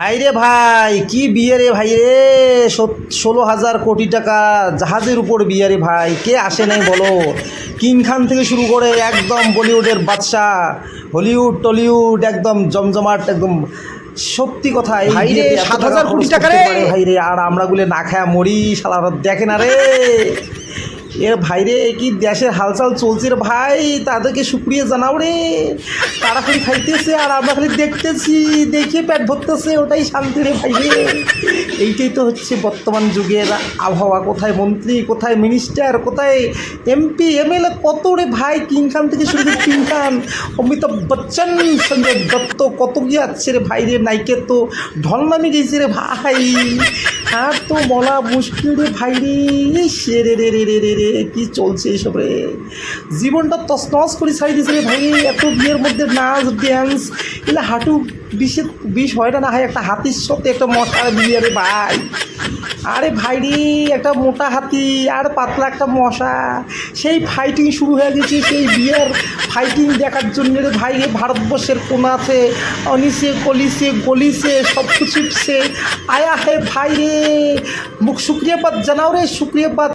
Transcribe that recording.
ভাই রে ভাই কি বিয়ে রে ভাই রে? ষোলো হাজার কোটি টাকা জাহাজের উপর বিয়ে রে ভাই। কে আসে নাই বলো? কিং খান থেকে শুরু করে একদম বলিউডের বাদশাহ হলিউড টলিউড একদম জমজমাট একদম সত্যি কথা এই ভাই রে, সাত হাজার কোটি টাকা রে। ভাই রে? আর আমরা গুলে না খায়া মরি শালারা দেখে না রে! এর ভাইরে কি দেশের হালচাল চলছে রে ভাই? তাদেরকে শুক্রিয়া জানাও রে। তারা খালি খাইতেছে আর আমরা খালি দেখতেছি, দেখে পেট ভরতেছে, ওটাই শান্তি রে ভাই রে। এইটাই তো হচ্ছে বর্তমান যুগের আবহাওয়া। কোথায় মন্ত্রী, কোথায় মিনিস্টার কোথায় এমপি এমএলএ কত রে ভাই? কিং খান থেকে শুরু করে অমিতাভ বচ্চন, সঞ্জয় দত্ত, কত কি আছে রে ভাই রে? নাইকে তো ঢল নামে গেছে রে ভাই। আর তো বলা মুশকিল রে ভাই রে রে রে রে রে রে রে কি চলছে এইসব রে? জীবনটা তসনস করে ছাড়ি দিয়েছে রে ভাই। এত বিয়ের মধ্যে নাচ ড্যান্স এগুলো হাঁটু বিষে বিষ হয় না হয় একটা হাতির সাথে একটা মশার বিয়ে রে ভাই। আরে ভাই রে, একটা মোটা হাতি, আর পাতলা একটা মশা। সেই ফাইটিং শুরু হয়ে গেছে, সেই বিয়ের ফাইটিং দেখার জন্য রে ভাই। ভারতবর্ষের কোনাতে অনিসে কলিসে গলিসে সব কিছু আয়া হে ভাই রে। মুখ শুক্রিয়া পাত জানাও রে, শুক্রিয়া পাত